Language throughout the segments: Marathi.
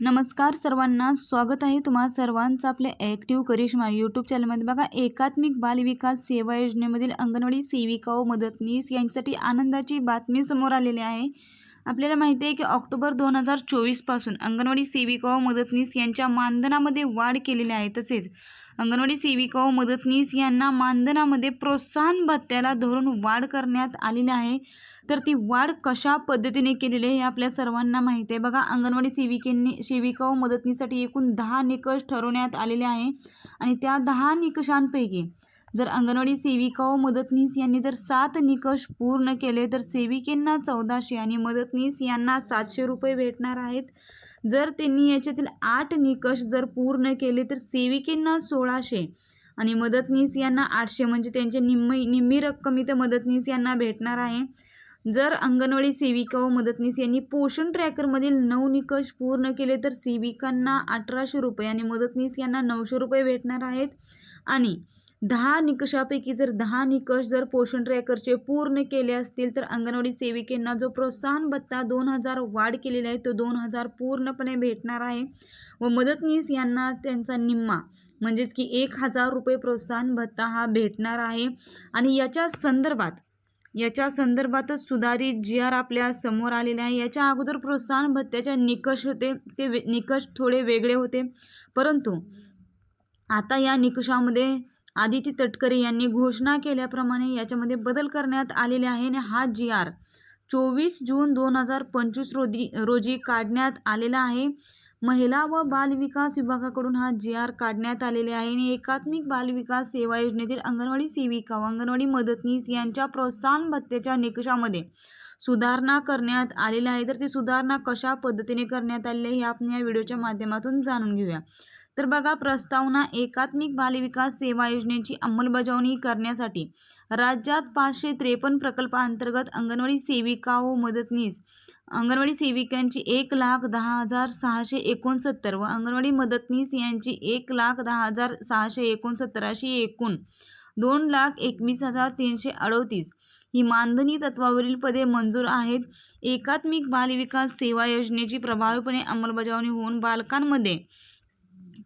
नमस्कार सर्वांना स्वागत आहे तुम्हा सर्वांचं आपल्या ॲक्टिव्ह करिश्मा यूट्यूब चॅनलमध्ये बघा एकात्मिक बालविकास सेवा योजनेमधील अंगणवाडी सेविका व मदतनीस यांच्यासाठी आनंदाची बातमी समोर आलेली आहे. आपल्याला माहिती आहे की ऑक्टोबर दोन हजार चोवीसपासून अंगणवाडी सेविका व मदतनीस यांच्या मानधनामध्ये वाढ केलेली आहे. तसेच अंगणवाडी सेविका व मदतनीस यांना मानधनामध्ये प्रोत्साहन भत्त्याला धरून वाढ करण्यात आलेली आहे. तर ती वाढ कशा पद्धतीने केलेली आहे हे आपल्या सर्वांना माहिती आहे. बघा अंगणवाडी सेविकेंनी सेविका व मदतनीसाठी एकूण दहा निकष ठरवण्यात आलेले आहे. आणि त्या दहा निकषांपैकी जर अंगणवाडी सेविका व मदतनीस यांनी जर सात निकष पूर्ण केले तर सेविकेंना चौदाशे आणि मदतनीस यांना सातशे रुपये भेटणार आहेत. जर त्यांनी याच्यातील आठ निकष जर पूर्ण केले तर सेविकेंना सोळाशे आणि मदतनीस यांना आठशे. म्हणजे त्यांची निम्मी निम्मी रक्कम इथं मदतनीस यांना भेटणार आहे. जर अंगणवाडी सेविका व मदतनीस यांनी पोषण ट्रॅकरमधील नऊ निकष पूर्ण केले तर सेविकांना अठराशे रुपये आणि मदतनीस यांना नऊशे रुपये भेटणार आहेत. आणि दहा निकषापैकी जर दहा निकष जर पोषण ट्रॅकरचे पूर्ण केले असतील तर अंगणवाडी सेविकेंना जो प्रोत्साहन भत्ता दोन हजार वाढ केलेला आहे तो दोन हजार पूर्णपणे भेटणार आहे. व मदतनीस यांना त्यांचा निम्मा म्हणजेच की एक हजार रुपये प्रोत्साहन भत्ता हा भेटणार आहे. आणि याच्या संदर्भात याच्या संदर्भातच सुधारित जी आर आपल्यासमोर आलेले आहे. याच्या अगोदर प्रोत्साहन भत्त्याच्या निकष होते ते वे निकष थोडे वेगळे होते. परंतु आता या निकषामध्ये आदिती तटकरे यांनी घोषणा केल्याप्रमाणे याच्यामध्ये बदल करण्यात आलेले आहे आणि हा जी आर चोवीस जून दोन हजार पंचवीस रोजी रोजी काढण्यात आलेला आहे. महिला व बालविकास विभागाकडून हा जी आर काढण्यात आलेले आहे आणि एकात्मिक बालविकास सेवा योजनेतील अंगणवाडी सेविका व अंगणवाडी मदतनीस यांच्या प्रोत्साहन भत्त्याच्या निकषामध्ये सुधारणा करण्यात आलेल्या आहे. तर ती सुधारणा कशा पद्धतीने करण्यात आलेली आहे हे आपण या व्हिडिओच्या माध्यमातून जाणून घेऊया. तर बघा प्रस्तावना एकात्मिक बालविकास सेवा योजनेची अंमलबजावणी करण्यासाठी राज्यात पाचशे त्रेपन्न प्रकल्पांतर्गत अंगणवाडी सेविका व मदतनीस अंगणवाडी सेविकांची एक लाख दहा हजार सहाशे एकोणसत्तर व अंगणवाडी मदतनीस यांची एक लाख दहा हजार सहाशे एकोणसत्तर अशी एकूण दोन लाख एकवीस हजार तीनशे अडोतीस. ही मानधनी तत्वावरील पदे मंजूर आहेत. एकात्मिक बालविकास सेवा योजनेची प्रभावीपणे अंमलबजावणी होऊन बालकांमध्ये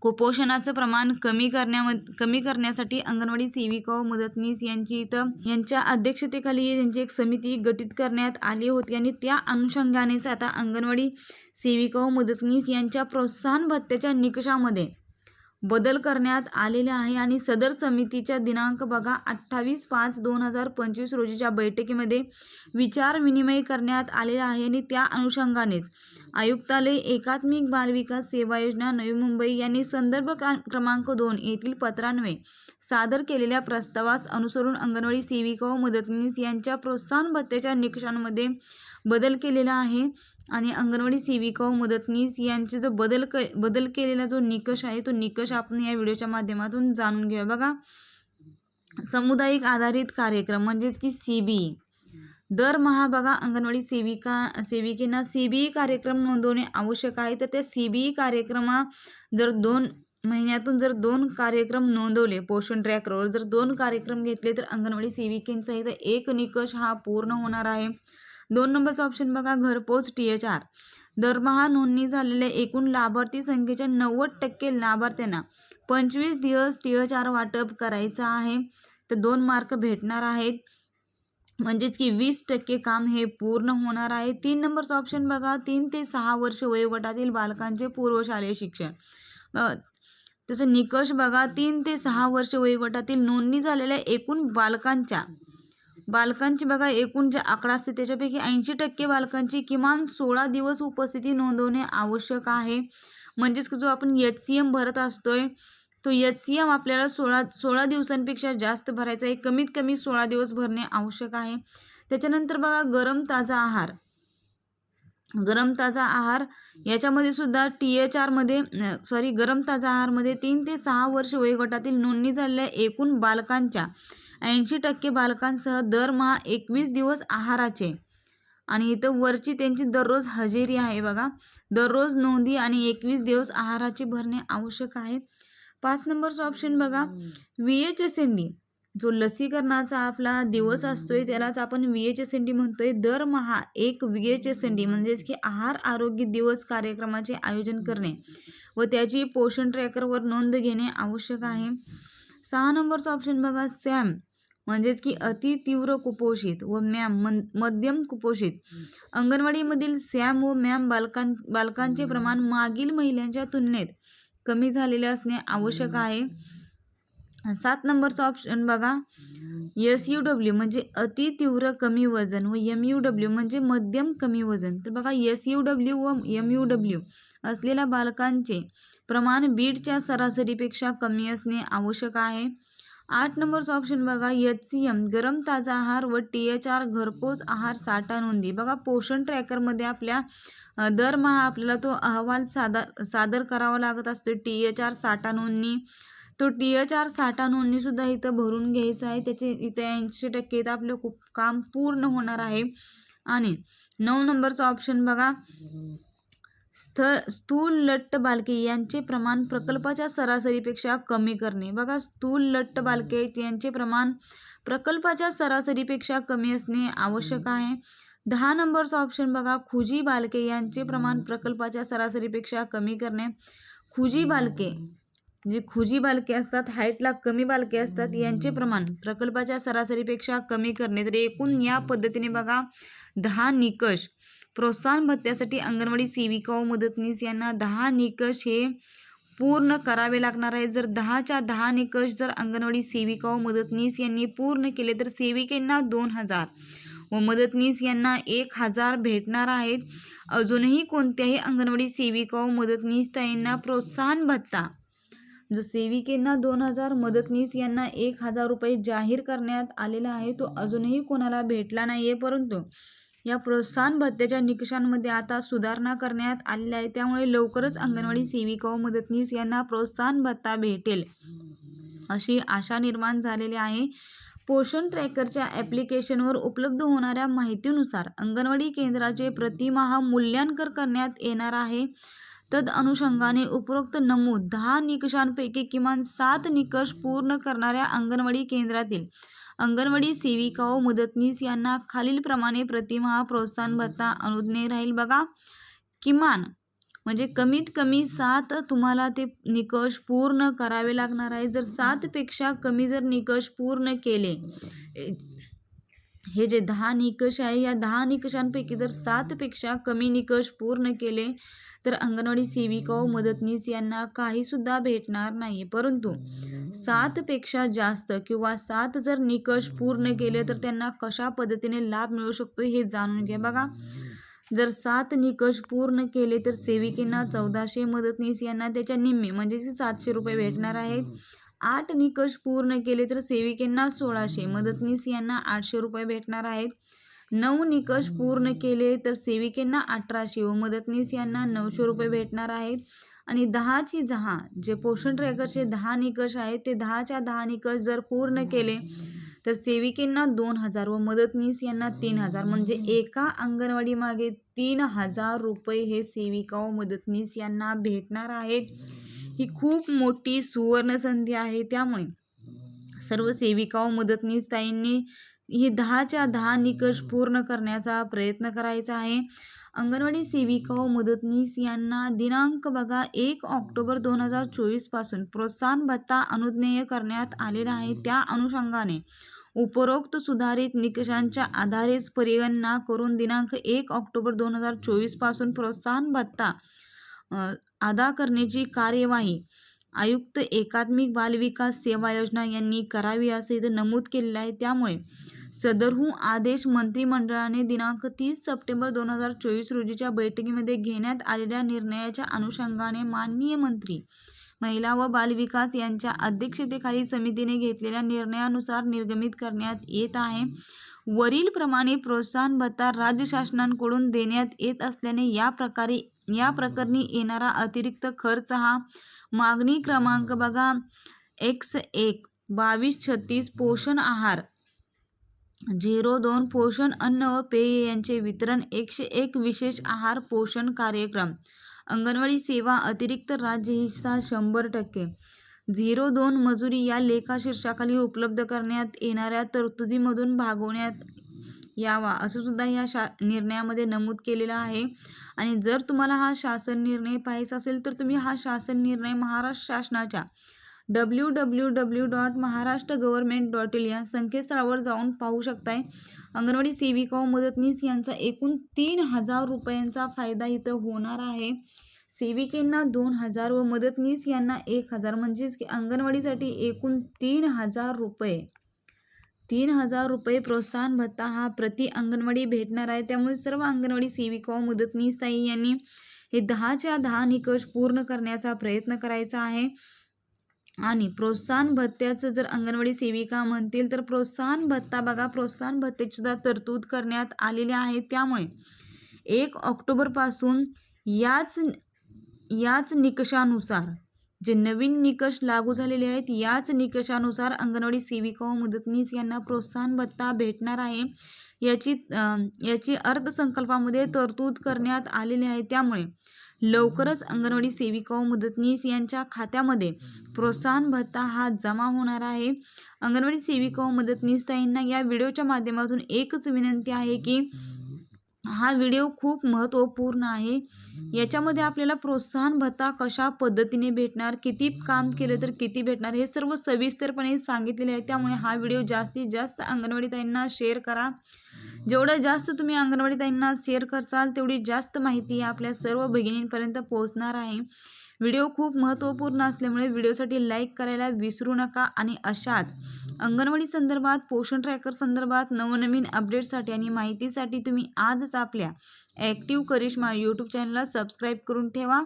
कुपोषणाचं प्रमाण कमी करण्यामध्ये कमी करण्यासाठी अंगणवाडी सेविका व मदतनीस यांची इथं यांच्या अध्यक्षतेखाली त्यांची एक समिती गठीत करण्यात आली होती आणि त्या अनुषंगानेच आता अंगणवाडी सेविका व मदतनीस यांच्या प्रोत्साहन भत्त्याच्या निकषामध्ये बदल करण्यात आलेले आहे आणि सदर समितीच्या दिनांक बघा अठ्ठावीस पाच दोन हजार पंचवीस रोजीच्या बैठकीमध्ये विचार विनिमय करण्यात आलेला आहे आणि त्या अनुषंगानेच आयुक्तालय एकात्मिक बालविकास सेवा योजना नवी मुंबई यांनी संदर्भ क्रमांक दोन येथील पत्रान्वये सादर केलेल्या प्रस्तावास अनुसरून अंगणवाडी सेविका व मदतनीस यांच्या प्रोत्साहन भत्त्याच्या निकषांमध्ये बदल केलेला आहे. आणि अंगणवाडी सेविका व मदतनीस यांचे जो बदल क बदल केलेला जो निकष आहे तो निकष आपण या व्हिडिओच्या माध्यमातून जाणून घेऊया. बघा सामुदायिक आधारित कार्यक्रम म्हणजेच की सी बी दरमहा बघा अंगणवाडी सेविका सेविकेना सी बी कार्यक्रम नोंदवणे आवश्यक आहे. तर त्या सी बी कार्यक्रमा जर दोन महिन्यातून जर दोन कार्यक्रम नोंदवले पोषण ट्रॅकरवर जर दोन कार्यक्रम घेतले तर अंगणवाडी सेविकेंचा इथं एक निकष हा पूर्ण होणार आहे. दोन नंबरचा ऑप्शन बघा घरपोच टी एच आर दरमहा नोंदणी झालेल्या एकूण लाभार्थी संख्येच्या नव्वद टक्के लाभार्थ्यांना पंचवीस दिवस टी एच आर वाटप करायचं आहे. तर दोन मार्क भेटणार आहेत. म्हणजेच की वीस टक्के काम हे पूर्ण होणार आहे. तीन नंबरचा ऑप्शन बघा तीन ते सहा वर्ष वयोगटातील बालकांचे पूर्वशालेय शिक्षण. त्याचा निकष बघा तीन ते सहा वर्ष वयोगटातील नोंदणी झालेल्या एकूण बालकांच्या बालकांची बघा एकूण जे आकडा असते त्याच्यापैकी ऐंशी टक्के बालकांची किमान सोळा दिवस उपस्थिती नोंदवणे आवश्यक आहे. म्हणजेच जो आपण एच सी एम भरत असतोय तो एच सी एम आपल्याला सोळा सोळा दिवसांपेक्षा जास्त भरायचा आहे. कमीत कमी सोळा दिवस भरणे आवश्यक आहे. त्याच्यानंतर बघा गरम ताजा आहार. गरम ताजा आहार याच्यामध्ये सुद्धा टी एच आरमध्ये सॉरी गरम ताजा आहारमध्ये तीन ते सहा वर्ष वयोगटातील नोंदणी झालेल्या एकूण बालकांच्या ऐंशी टक्के बालकांसह दरमहा एकवीस दिवस आहाराचे. आणि इथं वरची त्यांची दररोज हजेरी आहे बघा. दररोज नोंदी आणि एकवीस दिवस आहाराची भरणे आवश्यक आहे. पाच नंबरचं ऑप्शन बघा. V H S N D. जो लसीकरणाचा आपला दिवस असतोय त्यालाच आपण V H S N D म्हणतोय. दरमहा एक V H S N D म्हणजेच की आहार आरोग्य दिवस कार्यक्रमाचे आयोजन करणे व त्याची पोषण ट्रॅकरवर नोंद घेणे आवश्यक आहे. सहा नंबरचं ऑप्शन बघा. सॅम. म्हणजेच की अति तीव्र कुपोषित व मॅम मन मध्यम कुपोषित. अंगणवाडीमधील सॅम व मॅम बालकां बालकांचे प्रमाण मागील महिलांच्या तुलनेत कमी झालेले असणे आवश्यक आहे. सात नंबरचा ऑप्शन बघा. एस यू डब्ल्यू म्हणजे अति तीव्र कमी वजन व एम यू डब्ल्यू म्हणजे मध्यम कमी वजन. तर बघा एस यू डब्ल्यू व एम यू डब्ल्यू असलेल्या बालकांचे प्रमाण बीडच्या सरासरीपेक्षा कमी असणे आवश्यक आहे. आठ नंबरचा ऑप्शन बघा एच सी एम गरम ताजा आहार व टी एच आर घरपोच आहार साठा नोंदी. बघा पोषण ट्रॅकरमध्ये आपल्या दरमहा आपल्याला तो अहवाल सादर सादर करावा लागत असतो टी एच आर साठा नोंदणी. तो टी एच आर साठा नोंदणीसुद्धा इथं भरून घ्यायचं आहे. त्याचे इथे ऐंशी टक्के इथं आपलं खूप काम पूर्ण होणार आहे. आणि नऊ नंबरचा ऑप्शन बघा स्थ स्थूल लट्ट बालके यांचे प्रमाण प्रकल्पाच्या सरासरीपेक्षा कमी करणे. बघा स्थूल लट्ट बालके यांचे प्रमाण प्रकल्पाच्या सरासरीपेक्षा कमी असणे आवश्यक आहे. दहा नंबरचा ऑप्शन बघा खुजी बालके यांचे प्रमाण प्रकल्पाच्या सरासरीपेक्षा कमी करणे. खुजी बालके जे खुजी बालके असतात हाईटला कमी बालके असतात यांचे प्रमाण प्रकल्पाच्या सरासरीपेक्षा कमी करणे. तर एकूण या पद्धतीने बघा दहा निकष. प्रोत्साहन भत्त्यासाठी अंगणवाडी सेविका व मदतनीस यांना दहा निकष हे पूर्ण करावे लागणार आहे. जर दहाच्या दहा निकष जर अंगणवाडी सेविका व मदतनीस यांनी पूर्ण केले तर सेविकेंना दोन हजार व मदतनीस यांना एक हजार भेटणार आहेत. अजूनही कोणत्याही अंगणवाडी सेविका व मदतनीस ताईंना प्रोत्साहन भत्ता जो सेविकेंना दोन हजार मदतनीस यांना एक हजार रुपये जाहीर करण्यात आलेला आहे तो अजूनही कोणाला भेटला नाही आहे परंतु या प्रोत्साहन भत्त्याच्या निकषांमध्ये आता सुधारणा करण्यात आलेल्या आहे त्यामुळे लवकरच अंगणवाडी सेविका व मदतनीस यांना प्रोत्साहन भत्ता भेटेल अशी आशा निर्माण झालेली आहे. पोषण ट्रॅकरच्या ॲप्लिकेशनवर उपलब्ध होणाऱ्या माहितीनुसार अंगणवाडी केंद्राचे प्रतिमाह मूल्यांकन करण्यात येणार आहे. तद अनुषंगाने उपरोक्त नमूद दहा निकषांपैकी किमान सात निकष पूर्ण करणाऱ्या अंगणवाडी केंद्रातील अंगणवाडी सेविका व मदतनीस यांना खालीलप्रमाणे प्रतिमाह प्रोत्साहन भत्ता अनुज्ञे राहील बघा. किमान म्हणजे कमीत कमी सात तुम्हाला ते निकष पूर्ण करावे लागणार आहे. जर सातपेक्षा कमी जर निकष पूर्ण केले हे जे दहा निकष आहे या दहा निकषांपैकी जर सातपेक्षा कमी निकष पूर्ण केले तर अंगणवाडी सेविका व मदतनीस यांना काहीसुद्धा भेटणार नाही. परंतु सातपेक्षा जास्त किंवा सात जर निकष पूर्ण केले तर त्यांना कशा पद्धतीने लाभ मिळू शकतो हे जाणून घ्या. बघा जर सात निकष पूर्ण केले तर सेविकेंना चौदाशे मदतनीस यांना त्याच्या निम्मे म्हणजेच सातशे रुपये भेटणार आहेत. आठ निकष पूर्ण केले तर सेविकेंना सोळाशे मदतनीस यांना आठशे रुपये भेटणार आहेत. नऊ निकष पूर्ण केले तर सेविकेंना अठराशे व मदतनीस यांना नऊशे रुपये भेटणार आहेत. आणि दहाची दहा जे पोषण ट्रॅकरचे दहा निकष आहेत ते दहाच्या दहा निकष जर पूर्ण केले तर सेविकेंना दोन हजार व मदतनीस यांना तीन हजार. म्हणजे एका अंगणवाडीमागे तीन हजार रुपये हे सेविका व मदतनीस यांना भेटणार आहेत. ही खूप मोठी सुवर्णसंधी आहे त्यामुळे सर्व सेविका व मदतनीस ताईंनी ही दहाच्या दहा निकष पूर्ण करण्याचा प्रयत्न करायचा आहे. अंगणवाडी सेविका व मदतनीस यांना दिनांक बघा एक ऑक्टोबर दोन हजार चोवीसपासून प्रोत्साहन भत्ता अनुज्ञेय करण्यात आलेला आहे. त्या अनुषंगाने उपरोक्त सुधारित निकषांच्या आधारेच परिगणना करून दिनांक एक ऑक्टोबर दोन हजार चोवीसपासून प्रोत्साहन भत्ता अदा करण्याची कार्यवाही आयुक्त एकात्मिक बालविकास सेवा योजना यांनी करावी असे इथं नमूद केलेलं आहे. त्यामुळे सदरहू आदेश मंत्रिमंडळाने दिनांक तीस सप्टेंबर दोन हजार चोवीस रोजीच्या बैठकीमध्ये घेण्यात आलेल्या निर्णयाच्या अनुषंगाने माननीय मंत्री महिला व बालविकास यांच्या अध्यक्षतेखाली समितीने घेतलेल्या निर्णयानुसार निर्गमित करण्यात येत आहे. वरीलप्रमाणे प्रोत्साहन भत्ता राज्य शासनांकडून देण्यात येत असल्याने या प्रकारे या प्रकरणी येणारा अतिरिक्त खर्च हा मागणी क्रमांक बघा एक्स एक बावीस छत्तीस पोषण आहार. झिरो दोन पोषण अन्न व पेय यांचे वितरण एकशे एक विशेष आहार पोषण कार्यक्रम. अंगणवाडी सेवा अतिरिक्त राज्य हिस्सा शंभर टक्के. झिरो दोन मजुरी या लेखा शीर्षाखाली उपलब्ध करण्यात येणाऱ्या तरतुदीमधून भागवण्यात यावा असं सुद्धा या शा निर्णयामध्ये नमूद केलेलं आहे. आणि जर तुम्हाला हा शासन निर्णय पाहायचा असेल तर तुम्ही हा शासन निर्णय महाराष्ट्र शासनाच्या W W W dot Maharashtra government dot in या संकेतस्थळावर जाऊन पाहू शकताय. अंगणवाडी सेविका व मदतनीस यांचा एकूण तीन हजार रुपयांचा फायदा इथं होणार आहे. सेविकेंना दोन हजार व मदतनीस यांना एक हजार म्हणजेच की अंगणवाडीसाठी एकूण तीन हजार रुपये. तीन हजार रुपये प्रोत्साहन भत्ता हा प्रति अंगणवाडी भेटणार आहे. त्यामुळे सर्व अंगणवाडी सेविका मुदतनीस ताई यांनी हे दहाच्या दहा निकष पूर्ण करण्याचा प्रयत्न करायचा आहे. आणि प्रोत्साहन भत्त्याचं जर अंगणवाडी सेविका म्हणतील तर प्रोत्साहन भत्ता बघा प्रोत्साहन भत्तेसुद्धा तरतूद करण्यात आलेल्या आहे त्यामुळे एक ऑक्टोबरपासून याच याच निकषानुसार जे नवीन निकष लागू झालेले आहेत याच निकषानुसार अंगणवाडी सेविका व मदतनीस यांना प्रोत्साहन भत्ता भेटणार आहे. याची याची अर्थसंकल्पामध्ये तरतूद करण्यात आलेली आहे. त्यामुळे लवकरच अंगणवाडी सेविका व मदतनीस यांच्या खात्यामध्ये प्रोत्साहन भत्ता हा जमा होणार आहे. अंगणवाडी सेविका व मदतनीस ताईंना या व्हिडिओच्या माध्यमातून एकच विनंती आहे की हा व्हिडिओ खूप महत्त्वपूर्ण आहे. याच्यामध्ये आपल्याला प्रोत्साहन भत्ता कशा पद्धतीने भेटणार किती काम केलं तर किती भेटणार हे सर्व सविस्तरपणे सांगितलेले आहे. त्यामुळे हा व्हिडिओ जास्तीत जास्त अंगणवाडी ताईंना शेअर करा. जेवढं जास्त तुम्ही अंगणवाडी ताईंना शेअर करसाल तेवढी जास्त माहिती आपल्या सर्व भगिनींपर्यंत पोहोचणार आहे. व्हिडिओ खूप महत्त्वपूर्ण असल्यामुळे व्हिडिओसाठी लाईक करायला विसरू नका आणि अशाच अंगणवाडी संदर्भात पोषण ट्रॅकर संदर्भात नवनवीन अपडेटसाठी आणि माहितीसाठी तुम्ही आजच आपल्या ॲक्टिव्ह करिश्मा यूट्यूब चॅनलला सबस्क्राईब करून ठेवा.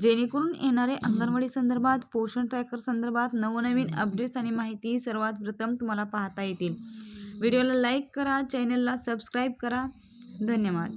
जेणेकरून येणारे अंगणवाडी संदर्भात पोषण ट्रॅकर संदर्भात नवनवीन अपडेट्स आणि माहिती सर्वात प्रथम तुम्हाला पाहता येतील. व्हिडिओला लाईक करा चॅनलला सबस्क्राईब करा. धन्यवाद.